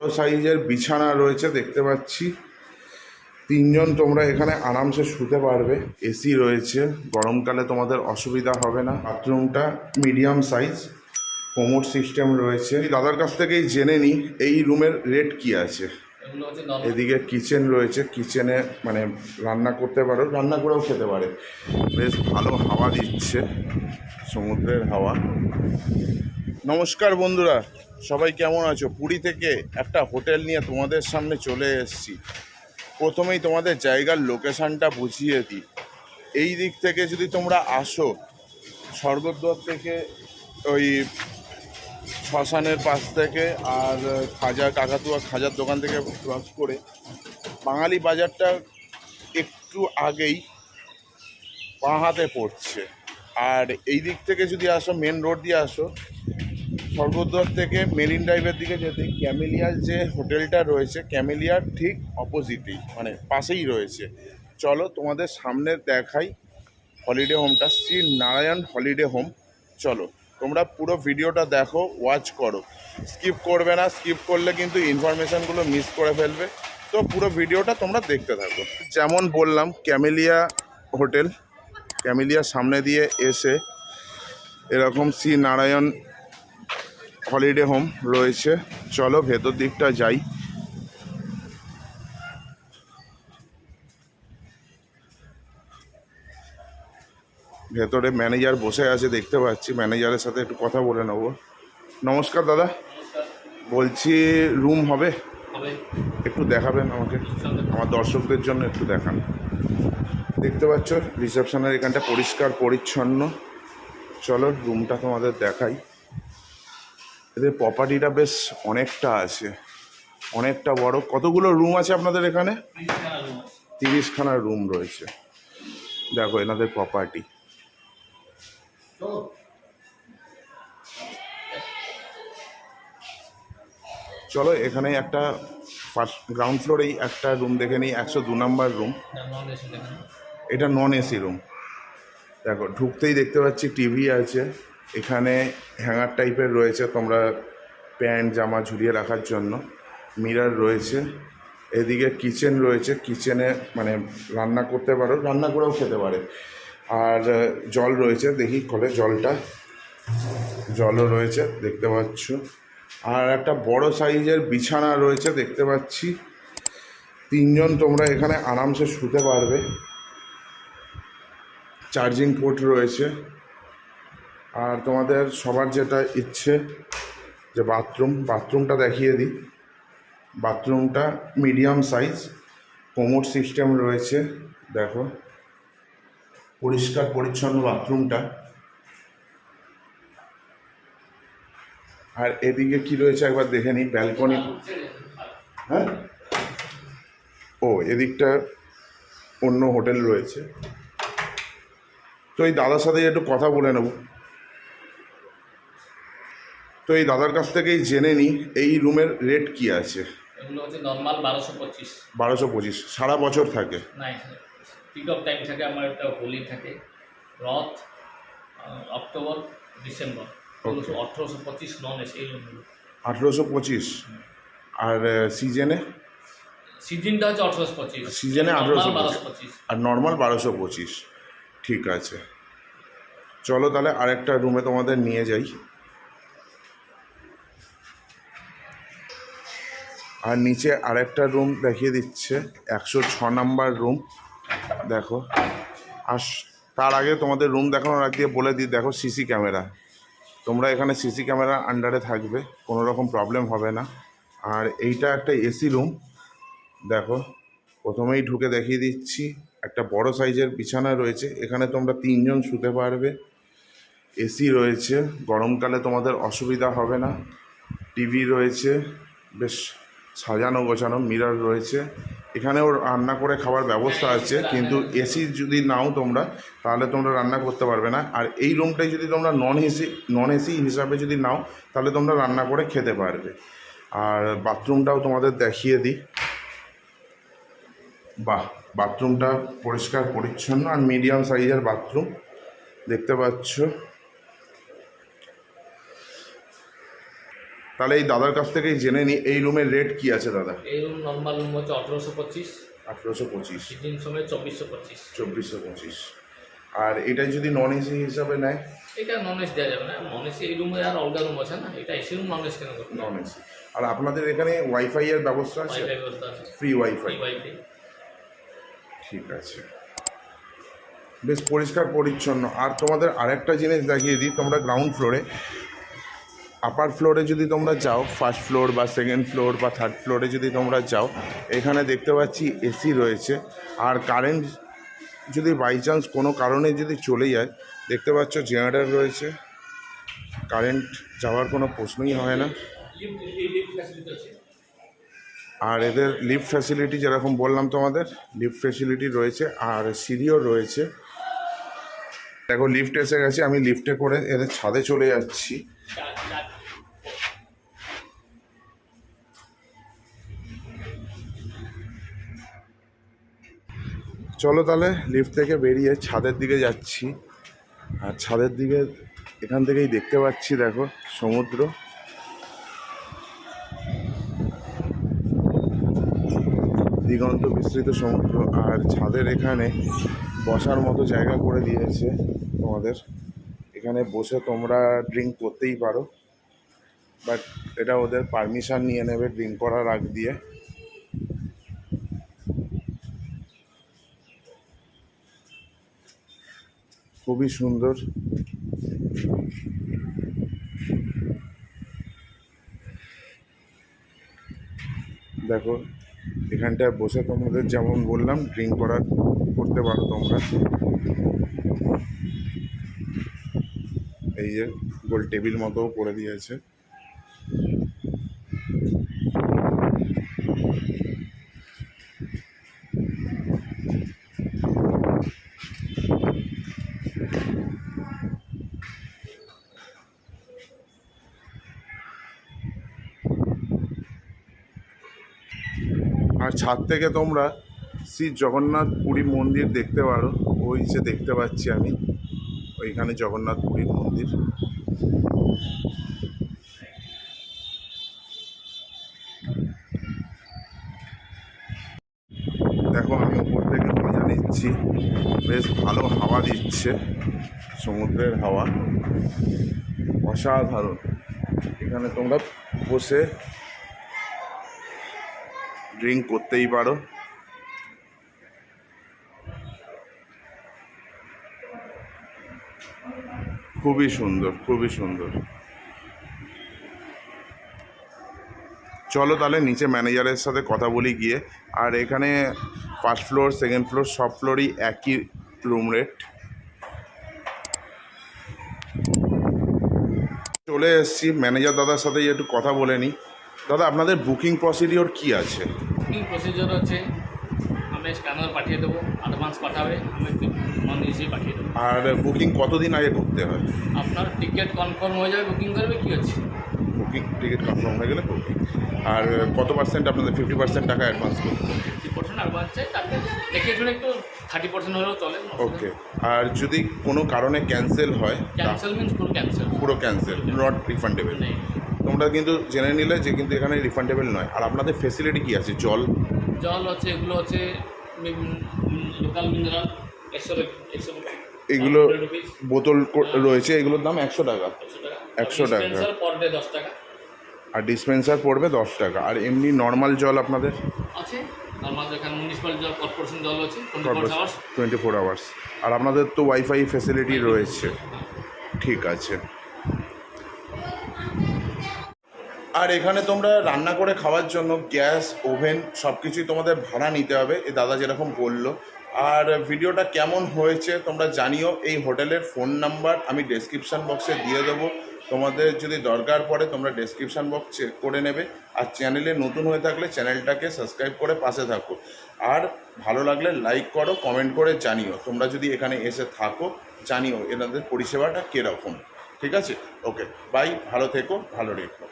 সাইজের বিছানা রয়েছে দেখতে পাচ্ছি। তিনজন তোমরা এখানে আরামসে শুতে পারবে। এসি রয়েছে। গরমকালে তোমাদের অসুবিধা হবে না। বাথরুমটা মিডিয়াম সাইজ। কোমোড সিস্টেম রয়েছে। দাদার কাছ থেকেই জেনে নিই এই রুমের রেট কি আছে? এদিকে কিচেন রয়েছে। কিচেনে মানে রান্না করতে পারো রান্না করেও খেতে পারে। বেশ ভালো হাওয়া দিচ্ছে সমুদ্রের হাওয়া। নমস্কার বন্ধুরা, সবাই কেমন আছো? পুরী থেকে একটা হোটেল নিয়ে তোমাদের সামনে চলে এসেছি। প্রথমেই তোমাদের জায়গার লোকেশানটা বুঝিয়ে দিই। এই দিক থেকে যদি তোমরা আসো, স্বর্গদ্বার থেকে ওই শ্মশানের পাশ থেকে আর খাজা কাকাতুয়া খাজার দোকান থেকে ক্রস করে, বাঙালি বাজারটা একটু আগেই বাঁ হাতে পড়ছে। আর এই দিক থেকে যদি আসো মেন রোড দিয়ে আসো স্বর্গদ্বার থেকে মেরিন ড্রাইভের দিকে যেতে, ক্যামেলিয়ার যে হোটেলটা রয়েছে, ক্যামেলিয়ার ঠিক অপোজিটেই মানে পাশেই রয়েছে। চলো তোমাদের সামনে দেখাই হলিডে হোমটা শ্রী নারায়ণ হলিডে হোম চলো, তোমরা পুরো ভিডিওটা দেখো ওয়াচ করো। স্কিপ করবে না স্কিপ করলে কিন্তু ইনফরমেশানগুলো মিস করে ফেলবে। তো পুরো ভিডিওটা তোমরা দেখতে থাকো। যেমন বললাম, ক্যামেলিয়া হোটেল, ক্যামেলিয়ার সামনে দিয়ে এসে এরকম শ্রী নারায়ণ হলিডে হোম রয়েছে। চলো ভেতর দিকটা যাই। ভেতরে ম্যানেজার বসে আছে দেখতে পাচ্ছি। ম্যানেজারের সাথে একটু কথা বলে নেব। নমস্কার দাদা। বলছি রুম হবে? একটু দেখাবেন আমাকে। আমার দর্শকদের জন্য একটু দেখান। দেখতে পাচ্ছ রিসেপশনের এখানটা পরিষ্কার পরিচ্ছন্ন। চলো রুমটা তোমাদের দেখাই। এদের প্রপার্টিটা বেশ অনেকটা আছে। অনেকটা বড়। কতগুলো রুম আছে আপনাদের এখানে? তিরিশখানা রুম রয়েছে। দেখো, এনাদের প্রপার্টি চলো, এখানে একটা ফার্স্ট গ্রাউন্ড ফ্লোরেই একটা রুম দেখে নিই। একশো দু নম্বর রুম এটা নন এসি রুম দেখো, ঢুকতেই দেখতে পাচ্ছি টিভি আছে। এখানে হ্যাঙ্গার টাইপের রয়েছে তোমরা প্যান্ট, জামা ঝুলিয়ে রাখার জন্য। মিরার রয়েছে। এদিকে কিচেন রয়েছে। কিচেনে মানে রান্না করতে পারো, রান্না করেও খেতে পারে। আর জল রয়েছে। দেখি কলে জলটা। জলও রয়েছে, দেখতে পাচ্ছ। আর একটা বড় সাইজের বিছানা রয়েছে, দেখতে পাচ্ছি। তিনজন তোমরা এখানে আরামসে শুতে পারবে। চার্জিং পোর্ট রয়েছে। আর তোমাদের সবার যেটা ইচ্ছে, যে বাথরুম বাথরুমটা দেখিয়ে দিই। বাথরুমটা মিডিয়াম সাইজ কোমোড সিস্টেম রয়েছে, দেখো। পরিষ্কার, পরিচ্ছন্ন বাথরুমটা আর এদিকে কি রয়েছে একবার দেখে নিই ব্যালকনি হ্যাঁ? ও, এদিকটা অন্য হোটেল রয়েছে। তো এই দাদার সাথে একটু কথা বলে নেব। তো এই দাদার কাছ থেকেই জেনে নিই এই রুমের রেট কি আছে? এগুলো হচ্ছে নর্মাল বারোশো পঁচিশ। বারোশো পঁচিশ সারা বছর থাকে? পিক আপ টাইম থাকে আমার একটা হোলি থাকে রথ অক্টোবর ডিসেম্বর। আঠেরোশো পঁচিশ নন এসি এই রুমগুলো আঠেরোশো পঁচিশ? আর সিজনে সিজনটা হচ্ছে আঠেরোশো পঁচিশ। সিজনে আঠেরোশো পঁচিশ। আর নর্মাল বারোশো পঁচিশ। ঠিক আছে। চলো তাহলে আরেকটা রুমে তোমাদের নিয়ে যাই। আর নিচে আরেকটা রুম দেখিয়ে দিচ্ছে, একশো ছ নাম্বার রুম দেখো, আর তার আগে তোমাদের রুম দেখানোর আগে দিয়ে বলে দিই, দেখো সিসি ক্যামেরা তোমরা এখানে সিসি ক্যামেরা আন্ডারে থাকবে, কোনো রকম প্রবলেম হবে না। আর এইটা একটা এসি রুম দেখো, প্রথমেই ঢুকে দেখিয়ে দিচ্ছি, একটা বড় সাইজের বিছানা রয়েছে। এখানে তোমরা তিনজন শুতে পারবে। এসি রয়েছে। গরমকালে তোমাদের অসুবিধা হবে না। টিভি রয়েছে। বেশ সাজানো গোছানো মিরর রয়েছে। এখানেও রান্না করে খাবার ব্যবস্থা আছে, কিন্তু এসি যদি নাও তোমরা, তাহলে তোমরা রান্না করতে পারবে না। আর এই রুমটাই যদি তোমরা নন এসি নন এসি হিসাবে যদি নাও, তাহলে তোমরা রান্না করে খেতে পারবে। আর বাথরুমটাও তোমাদের দেখিয়ে দিই। বাহ, বাথরুমটা পরিষ্কার, পরিচ্ছন্ন আর মিডিয়াম সাইজের বাথরুম। দেখতে পাচ্ছ? তাহলে এই দাদার কাছ থেকেই জেনে নিই এই রুমের রেট কি আছে দাদা? এই রুম নর্মাল রুম হচ্ছে আঠেরোশো পঁচিশ। আঠেরোশো পঁচিশ। সিজন সময় চব্বিশশো পঁচিশ। চব্বিশশো পঁচিশ। আর এটা যদি নন এসি হিসাবে নেয়? এটা নন এসি দেওয়া যাবে না। নন এসি এই রুমে আর অলগা রুম আছে না। এটা এসি রুম নন এসি কেন নন এসি আর আপনাদের এখানে ওয়াইফাই এর ব্যবস্থা আছে? ওয়াইফাই ব্যবস্থা আছে। ফ্রি ওয়াইফাই ফ্রি ওয়াইফাই ঠিক আছে। বেশ পরিষ্কার পরিচ্ছন্ন। আর তোমাদের আরেকটা জিনিস দেখিয়ে দিই তোমরা গ্রাউন্ড ফ্লোরে আপার ফ্লোরে যদি তোমরা যাও ফার্স্ট ফ্লোর বা সেকেন্ড ফ্লোর বা থার্ড ফ্লোরে যদি তোমরা যাও, এখানে দেখতে পাচ্ছি এসি রয়েছে। আর কারেন্ট যদি বাই চান্স কোনো কারণে যদি চলে যায়, দেখতে পাচ্ছ জেনারেটর রয়েছে। কারেন্ট যাওয়ার কোনো প্রশ্নই হয় না। আর এদের লিফট ফ্যাসিলিটি যেরকম বললাম তোমাদের লিফট ফ্যাসিলিটি রয়েছে আর সিঁড়িও রয়েছে। দেখো লিফট এসে গেছে, আমি লিফটে করে এদের ছাদে চলে যাচ্ছি। চলো তাহলে লিফট থেকে বেরিয়ে ছাদের দিকে যাচ্ছি। আর ছাদের দিকে এখান থেকেই দেখতে পাচ্ছি, দেখো, সমুদ্র। দিগন্ত বিস্তৃত সমুদ্র, আর ছাদের এখানে বসার মতো জায়গা করে দিয়েছে তোমাদের। এখানে বসে তোমরা ড্রিঙ্ক করতেই পারো বাট এটা ওদের পারমিশন নিয়ে নেবে ড্রিঙ্ক করার আগ দিয়ে। খুবই সুন্দর। দেখো, এখানটায় বসে তোমাদের যেমন বললাম ড্রিঙ্ক করার করতে পারো তোমরা। এই যে গোল টেবিল মতো করে দিয়েছে। ছাদ থেকে তোমরা শ্রী জগন্নাথ পুরী মন্দির দেখতে পারো। ওই যে দেখতে পাচ্ছি আমি, ওইখানে জগন্নাথ পুরীর মন্দির। দেখো, আমি উপর থেকে মজা নিচ্ছি। বেশ ভালো হাওয়া দিচ্ছে, সমুদ্রের হাওয়া। অসাধারণ। এখানে তোমরা বসে ড্রিঙ্ক করতেই পারো। খুবই সুন্দর খুবই সুন্দর। চলো তাহলে নিচে ম্যানেজারের সাথে কথা বলি গিয়ে। আর এখানে ফার্স্ট ফ্লোর সেকেন্ড ফ্লোর সব ফ্লোরই একই রুম রেট চলে এসেছি। ম্যানেজার দাদার সাথে একটু কথা বলে নিই। দাদা আপনাদের বুকিং প্রসিডিওর কি আছে? বুকিং প্রসিডিওর হচ্ছে আমি স্ক্যানার পাঠিয়ে দেবো অ্যাডভান্স পাঠাবে আমি এসি পাঠিয়ে দেবো। আর বুকিং কতদিন আগে করতে হয়? আপনার টিকিট কনফার্ম হয়ে যাবে বুকিং করবে কী হচ্ছে? বুকিং টিকিট কনফার্ম হয়ে গেলে করবেন আর কত পার্সেন্ট আপনাদের ফিফটি পার্সেন্ট টাকা অ্যাডভান্স করতে ফিফটি পার্সেন্ট অ্যাডভান্স চাই তারপরে দেখে শুনে একটু থার্টি পার্সেন্ট হলেও চলে ওকে আর যদি কোনো কারণে ক্যান্সেল হয় ক্যান্সেল মিনস পুরো ক্যান্সেল পুরো ক্যান্সেল নট রিফান্ডেবল নেই তোমরা কিন্তু জেনে নিলে যে কিন্তু এখানে রিফান্ডেবল নয়। আর আপনাদের ফেসিলিটি কি আছে? জল? জল হচ্ছে এগুলো হচ্ছে লোকাল মিনারেল একশো একশো এগুলো বোতল কো- রয়েছে এগুলোর দাম একশো টাকা। একশো টাকা। 100 টাকা। পার ডে দশ টাকা। আর ডিসপেন্সার পড়বে দশ টাকা। আর এমনি নর্মাল জল আপনাদের? আছে। আছে twenty four hours twenty four hours আর আপনাদের তো ওয়াইফাই ফেসিলিটি রয়েছে। ঠিক আছে। আর এখানে তোমরা রান্না করে খাওয়ার জন্য গ্যাস, ওভেন সব কিছুই তোমাদের ভাড়া নিতে হবে এই দাদা যেরকম বলল। আর ভিডিওটা কেমন হয়েছে তোমরা জানিও, এই হোটেলের ফোন নাম্বার আমি ডেসক্রিপশান বক্সে দিয়ে দেবো। তোমাদের যদি দরকার পড়ে তোমরা ডেসক্রিপশান বক্স চেক করে নেবে। আর চ্যানেলে নতুন হয়ে থাকলে চ্যানেলটাকে সাবস্ক্রাইব করে পাশে থাকো। আর ভালো লাগলে লাইক করো কমেন্ট করে জানিও। তোমরা যদি এখানে এসে থাকো, জানিও এনাদের পরিষেবাটা কীরকম। ঠিক আছে? ওকে বাই ভালো থেকো, ভালো রেখো।